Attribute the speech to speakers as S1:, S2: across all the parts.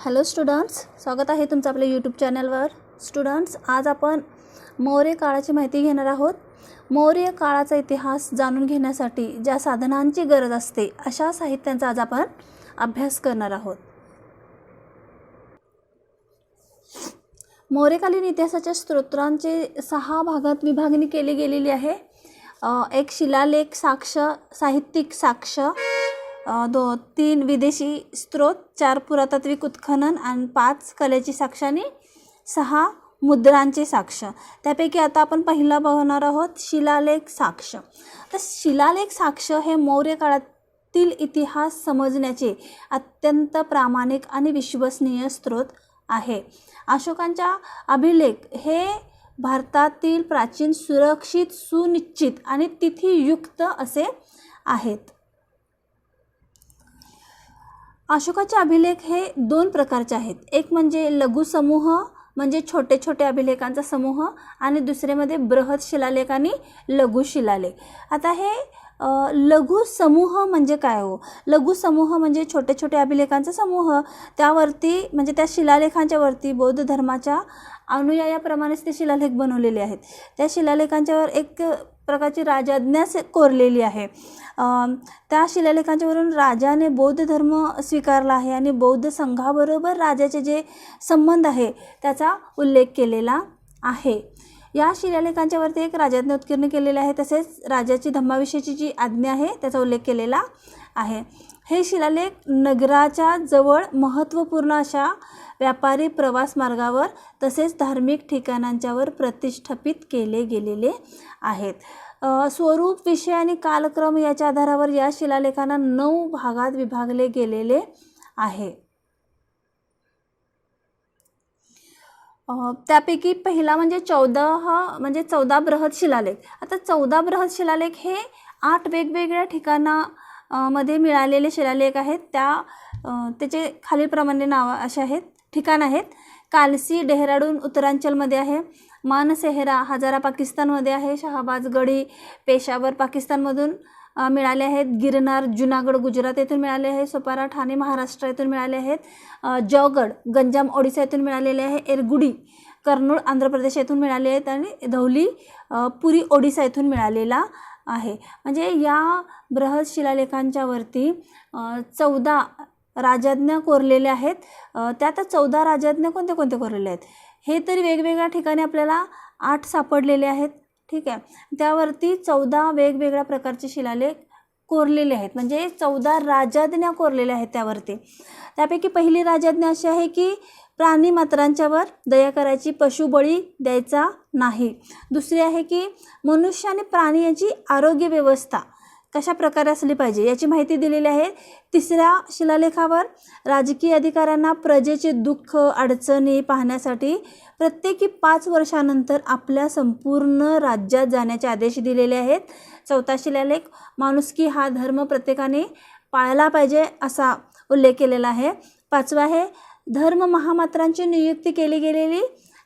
S1: Hello students स्वागत आहे तुमचं आपल्या यूट्यूब चॅनलवर. स्टुडंट्स आज आपण मौर्य काळाची माहिती घेणार आहोत. मौर्य काळाचा इतिहास जाणून घेण्यासाठी ज्या साधनांची गरज असते अशा साहित्यांचा आज आपण अभ्यास करणार आहोत. मौर्यकालीन इतिहासाच्या स्तोत्रांचे सहा भागात विभागणी केली गेलेली आहे. एक शिलालेख साक्ष साहित्यिक साक्ष दो तीन विदेशी स्रोत चार पुरातात्विक उत्खनन आणि पाच कलेची साक्ष आणि सहा मुद्रांचे साक्ष त्यापैकी आता आपण पहिला बघणार आहोत शिलालेख साक्ष तर शिलालेख साक्ष हे मौर्य काळातील इतिहास समजण्याचे अत्यंत प्रामाणिक आणि विश्वसनीय स्रोत आहे. अशोकांच्या अभिलेख हे भारतातील प्राचीन सुरक्षित सुनिश्चित आणि तिथीयुक्त असे आहेत. अशोकाचे अभिलेख हे दोन प्रकारचे आहेत. एक म्हणजे लघुसमूह म्हणजे छोटे छोटे अभिलेखांचा समूह आणि दुसरेमध्ये बृहत शिलालेख आणि लघु शिलालेख. आता हे लघुसमूह लघु समूह म्हणजे काय हो? लघु समूह म्हणजे छोटे छोटे अभिलेखांचा समूह. त्यावरती म्हणजे त्या शिलालेखांच्या वरती बौद्ध धर्माच्या अनुयायाप्रमाणेच ते शिलालेख बनवलेले आहेत. त्या शिलालेखांच्यावर एक प्रकारची राजाज्ञा से- कोरलेली आहे. त्या शिलालेखांच्यावरून राजाने बौद्ध धर्म स्वीकारला आहे आणि बौद्ध संघाबरोबर राजाचे जे संबंध आहे त्याचा उल्लेख केलेला आहे. या शिलालेखांच्यावरती एक राजाज्ञा उत्कीर्ण केलेली आहे तसेच राजाची धम्माविषयीची जी आज्ञा आहे त्याचा उल्लेख केलेला आहे. हे शिलालेख नगराच्या जवळ महत्त्वपूर्ण अशा व्यापारी प्रवास मार्गावर तसेच धार्मिक ठिकाणांच्यावर प्रतिष्ठापित केले गेलेले आहेत. स्वरूप विषय आणि कालक्रम याच्या आधारावर या शिलालेखांना नऊ भागात विभागले गेलेले आहे. त्यापैकी पहिला म्हणजे चौदा हा म्हणजे चौदा बृहत शिलालेख. आता चौदा बृहत शिलालेख हे आठ वेगवेगळ्या ठिकाणा मध्ये मिळालेले शिलालेख आहेत. त्या त्याचे खालीलप्रमाणे नावं असे आहेत. ठिकाण आहेत. कालसी डेहराडून उत्तरांचलमध्ये आहे. मानसेहरा हजारा पाकिस्तानमध्ये आहे. शहाबाजगडी पेशावर पाकिस्तानमधून मिळाले आहेत. गिरनार जुनागड गुजरात येथून मिळाले आहे. सोपारा ठाणे महाराष्ट्र येथून मिळाले आहेत. जवगड गंजाम ओडिसा येथून मिळालेले आहे. एरगुडी कर्नूळ आंध्र प्रदेश येथून मिळाले आहेत. आणि धौली पुरी ओडिसा येथून मिळालेला आहे. म्हणजे या बृहद शिलालेखांच्यावरती चौदा राजाज्ञा कोरलेल्या आहेत. अ, त्यात चौदा राजाज्ञा कोणत्या कोणत्या कोरलेल्या आहेत? हे तरी वेगवेगळ्या ठिकाणी आपल्याला आठ सापडलेले आहेत. ठीक आहे. त्यावरती चौदा वेगवेगळ्या प्रकारचे शिलालेख कोरलेले आहेत. म्हणजे चौदा राजाज्ञा कोरलेल्या आहेत त्यावरती. त्यापैकी पहिली राजाज्ञा अशी आहे की प्राणी मात्रांच्यावर दया करायची पशुबळी द्यायचा नाही. दुसरी आहे की मनुष्य आणि प्राणी यांची आरोग्य व्यवस्था. कशा प्रकारे असली पाहिजे याची माहिती दिलेली आहे. तिसऱ्या शिलालेखावर राजकीय अधिकाऱ्यांना प्रजेचे दुःख अडचणी पाहण्यासाठी प्रत्येकी पाच वर्षानंतर आपल्या संपूर्ण राज्यात जाण्याचे आदेश दिलेले आहेत. चौथा शिलालेख माणुसकी हा धर्म प्रत्येकाने पाळला पाहिजे असा उल्लेख केलेला आहे. पाचवा आहे धर्म महामात्रांची नियुक्ती केली गेलेली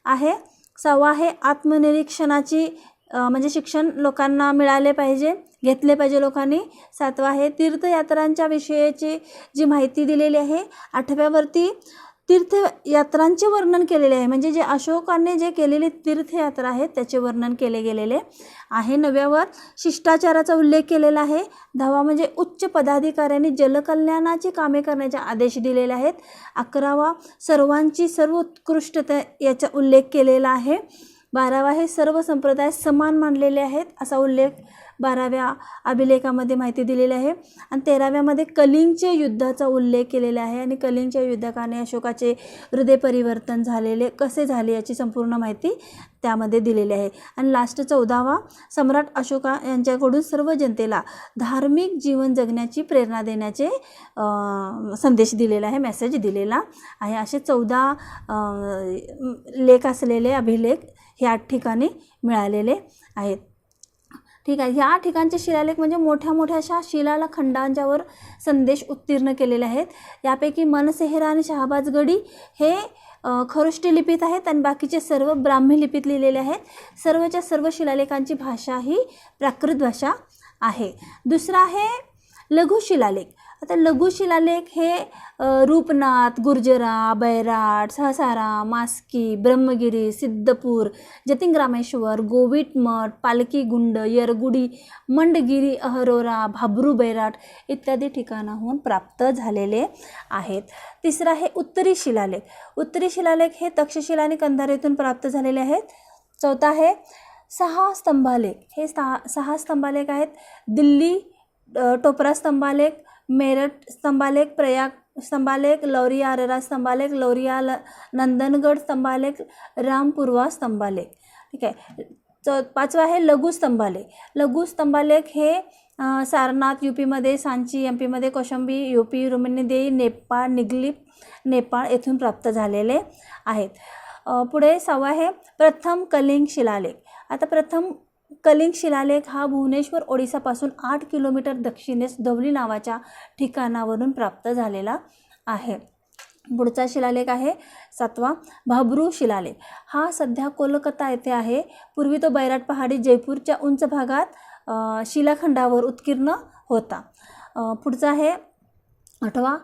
S1: आहे. सहावा आहे आत्मनिरीक्षणाची म्हणजे शिक्षण लोकांना मिळाले पाहिजे. घेतले पाहिजे लोकांनी. सातवा आहे तीर्थयात्रांच्या विषयाची जी माहिती दिलेली आहे आठव्यावरती तीर्थयात्रांचे वर्णन केलेले आहे. म्हणजे जे अशोकाने जे केलेली तीर्थयात्रा आहेत त्याचे वर्णन केले गेलेले आहे. नव्यावर शिष्टाचाराचा उल्लेख केलेला आहे. दहावा म्हणजे उच्च पदाधिकाऱ्यांनी जलकल्याणाची कामे करण्याचे आदेश दिलेले आहेत. अकरावा सर्वांची सर्व उत्कृष्टता याचा उल्लेख केलेला आहे. बारावा हे सर्व संप्रदाय समान मानलेले आहेत असा उल्लेख बाराव्या अभिलेखामध्ये माहिती दिलेली आहे. आणि तेराव्यामध्ये कलिंगच्या युद्धाचा उल्लेख केलेला आहे. आणि कलिंगच्या युद्धकाने अशोकाचे हृदय परिवर्तन झालेले कसे झाले याची संपूर्ण माहिती त्यामध्ये दिलेली आहे. आणि लास्ट चौदावा सम्राट अशोका यांच्याकडून सर्व जनतेला धार्मिक जीवन जगण्याची प्रेरणा देण्याचे संदेश दिलेला आहे मेसेज दिलेला आहे. असे चौदा लेख असलेले अभिलेख हे आठ ठिकाणी मिळालेले आहेत. ठीक आहे. ह्या ठिकाणचे शिलालेख म्हणजे मोठ्या मोठ्या अशा शिलाखंडांच्यावर संदेश उत्तीर्ण केलेले आहेत. यापैकी मनसेहरा आणि शहाबाजगडी हे खरोष्टी लिपीत आहेत आणि बाकीचे सर्व ब्राह्मी लिपीत लिहिलेले आहेत. सर्वच्या सर्व शिलालेखांची भाषा ही प्राकृत भाषा आहे. दुसरा आहे लघु शिलालेख. आता लघु शिलालेख हे रूपनाथ गुर्जरा बैराट सहसारा मास्की ब्रह्मगिरी सिद्धपूर जतिंग्रामेश्वर गोविटमठ पालकी गुंड येरगुडी मंडगिरी अहरोरा भाबरू बैराट इत्यादी ठिकाणाहून प्राप्त झालेले आहेत. तिसरा आहे उत्तरी शिलालेख. उत्तरी शिलालेख हे तक्षशिला आणि कंधारेतून प्राप्त झालेले आहेत. चौथा आहे सहा स्तंभालेख. हे सहा सहा स्तंभालेख आहेत. दिल्ली टोपरा स्तंभालेख मेरठ स्तंभालेख प्रयाग स्तंभालेख लौरिया अरेरा स्तंभालेख लौरिया ल नंदनगड स्तंभालेख रामपूर्वा स्तंभालेख ठीक आहे. च पाचवा आहे लघु स्तंभालेख लघु स्तंभालेख हे सारनाथ यू पीमध्ये सांची एम पीमध्ये कोशंबी यू पी रुमिनीदेई नेपाळ निगलीप नेपाळ येथून प्राप्त झालेले आहेत. पुढे सहावा आहे प्रथम कलिंग शिलालेख. आता प्रथम कलिंग शिलालेख हा भुवनेश्वर ओडिसापासून आठ किलोमीटर दक्षिणेस धवली नावाच्या ठिकाणावरून प्राप्त झालेला आहे. पुढचा शिलालेख आहे सातवा भाबरू शिलालेख. हा सध्या कोलकाता येथे आहे. पूर्वी तो बैराट पहाडी जयपूरच्या उंच भागात शिलाखंडावर उत्कीर्ण होता. पुढचा आहे आठवा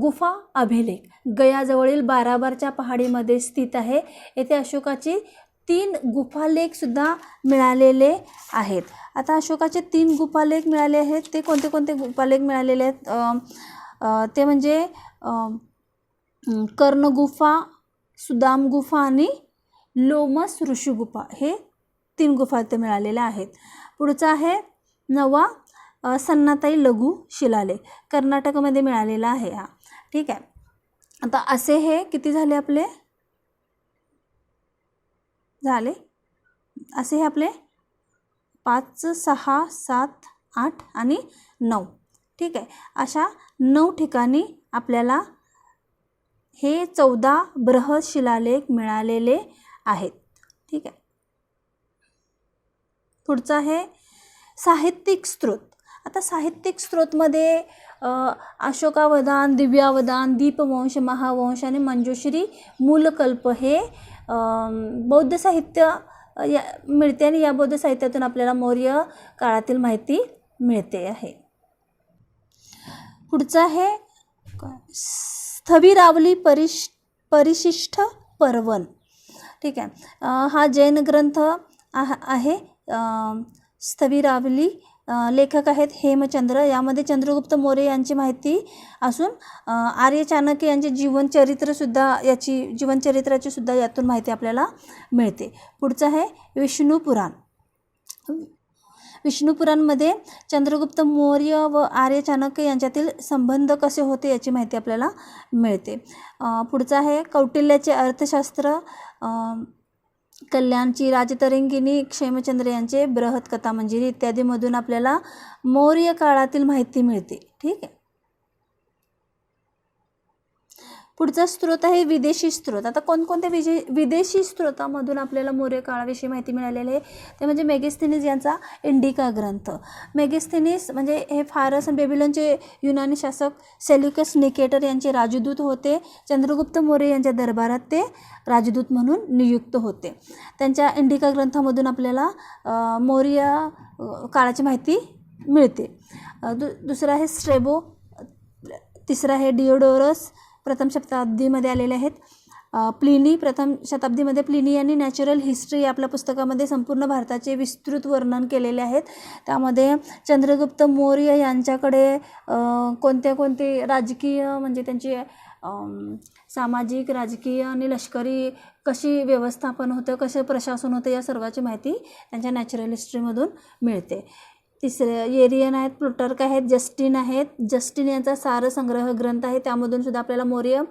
S1: गुफा अभिलेख. गयाजवळील बाराबारच्या पहाडीमध्ये स्थित आहे. येथे अशोकाची तीन गुफालेखसुद्धा मिळालेले आहेत. आता अशोकाचे तीन गुफालेख मिळाले आहेत. ते कोणते कोणते गुफालेख मिळालेले आहेत? ते म्हणजे कर्णगुफा सुदाम गुफा आणि लोमस ऋषीगुफा हे तीन गुफा ते मिळालेल्या आहेत. पुढचा आहे नवा सन्नाताई लघु शिलालेख. कर्नाटकमध्ये मिळालेला आहे हा. ठीक आहे. आता असे हे किती झाले आपले? झाले. असे हे आपले पाच सहा सात आठ आणि नऊ. ठीक आहे. अशा नऊ ठिकाणी आपल्याला हे चौदा बृहत शिलालेख मिळालेले आहेत. ठीक आहे. पुढचं आहे साहित्यिक स्रोत. आता साहित्यिक स्रोतमध्ये अशोकावदान दिव्यावदान दीपवंश महावंश आणि मंजुश्री मूलकल्प हे बौद्ध साहित्य या मिळते आणि या बौद्ध साहित्यातून आपल्याला मौर्य काळातील माहिती मिळते आहे. पुढचं आहे स्थविरावली परिश परिशिष्ट पर्वन. ठीक आहे. हा जैन ग्रंथ आह- आहे. स्थविरावली लेखक आहेत हेमचंद्र. यामध्ये चंद्रगुप्त मौर्य यांची माहिती असून आर्य चाणक्य यांचे जीवनचरित्रसुद्धा याची जीवनचरित्राची सुद्धा यातून माहिती आपल्याला मिळते. पुढचं आहे विष्णू पुराण. चंद्रगुप्त मौर्य व आर्य चाणक्य यांच्यातील संबंध कसे होते याची माहिती आपल्याला मिळते. पुढचं आहे कौटिल्याचे अर्थशास्त्र. कल्याणची राजतरंगिणी क्षेमचंद्र यांचे बृहत कथा मंजिरी इत्यादीमधून आपल्याला मौर्य काळातील माहिती मिळते. ठीक आहे? पुढचा स्रोत आहे विदेशी स्रोत. आता कोणकोणत्या विजे विदेशी स्रोतामधून आपल्याला मौर्य काळाविषयी माहिती मिळालेली आहे? ते म्हणजे मेगेस्थेनिस यांचा इंडिका ग्रंथ. मेगेस्थेनिस म्हणजे हे फारस आणि बेबिलनचे युनानी शासक सेल्युकस निकेटर यांचे राजदूत होते. चंद्रगुप्त मौर्य यांच्या दरबारात ते राजदूत म्हणून नियुक्त होते. त्यांच्या इंडिका ग्रंथामधून आपल्याला मौर्य काळाची माहिती मिळते. दु दुसरं आहे स्ट्रेबो तिसरं आहे डिओडोरस प्रथम शताब्दीमध्ये आलेले आहेत. प्लिनी प्रथम शताब्दीमध्ये प्लिनी यांनी नॅचरल हिस्ट्री या आपल्या पुस्तकामध्ये संपूर्ण भारताचे विस्तृत वर्णन केलेले आहेत. त्यामध्ये चंद्रगुप्त मौर्य यांच्याकडे कोणते कोणते राजकीय म्हणजे त्यांची सामाजिक राजकीय आणि लष्करी कशी व्यवस्थापन होतं कसं प्रशासन होतं या सर्वाची माहिती त्यांच्या नॅचरल हिस्ट्रीमधून मिळते. तिसरे येरियन आहेत प्लुटर्क आहेत जस्टिन आहेत. जस्टिन यांचा सारसंग्रह ग्रंथ आहे. त्यामधून सुद्धा आपल्याला मौर्य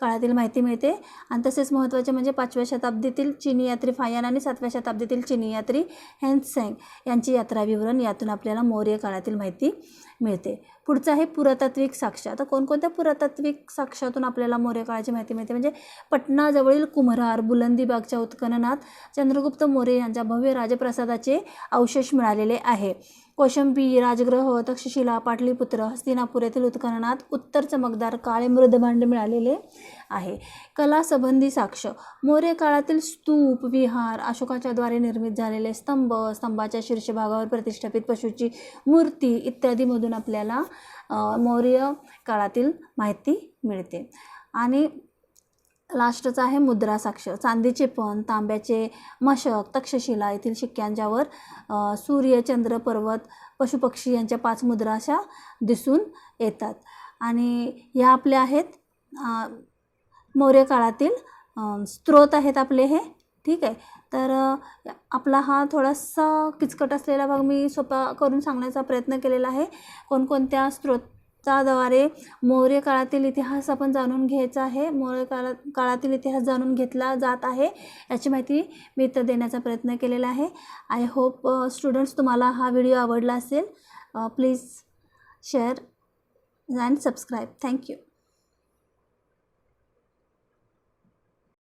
S1: काळातील माहिती मिळते. आणि तसेच महत्त्वाचे म्हणजे पाचव्या शताब्दीतील चीनी यात्री फायान आणि सातव्या शताब्दीतील चीनी यात्री हॅन्सँग यांची यात्रा विवरण यातून आपल्याला मौर्य काळातील माहिती मिळते. पुढचं आहे पुरातात्विक साक्ष. आता कोणकोणत्या पुरातात्विक साक्षातून आपल्याला मौर्य काळाची माहिती मिळते? म्हणजे पटनाजवळील कुम्हरार बुलंदीबागच्या उत्खननात चंद्रगुप्त मौर्य यांच्या भव्य राजप्रसादाचे अवशेष मिळालेले आहे. कोशंबी राजग्रह तक्षशिला पाटलीपुत्र हस्तिनापूर येथील उत्खननात उत्तर चमकदार काळे मृदभांड मिळालेले आहे. कलासंबंधी साक्ष. मौर्य काळातील स्तूप विहार अशोकाच्या द्वारे निर्मित झालेले स्तंभ स्तंभाच्या शीर्षभागावर प्रतिष्ठापित पशुची मूर्ती इत्यादीमधून आपल्याला मौर्य काळातील माहिती मिळते. आणि लास्टचं आहे मुद्रा साक्ष. चांदीचे पण तांब्याचे मशक तक्षशिला येथील शिक्क्यांच्यावर सूर्य चंद्र पर्वत पशुपक्षी यांच्या पाच मुद्रा अशा दिसून येतात. आणि ह्या आपल्या आहेत मौर्य काळातील स्रोत आहेत आपले हे. ठीक आहे. तर आपला हा थोडासा किचकट असलेला भाग मी सोपा करून सांगण्याचा प्रयत्न केलेला आहे. कोणकोणत्या स्रोताद्वारे मौर्य काळातील इतिहास आपण जाणून घ्यायचा आहे मौर्य काळा काळातील इतिहास जाणून घेतला जात आहे याची माहिती मी इथं देण्याचा प्रयत्न केलेला आहे. आय होप स्टुडंट्स तुम्हाला हा व्हिडिओ आवडला असेल. Please share and subscribe thank you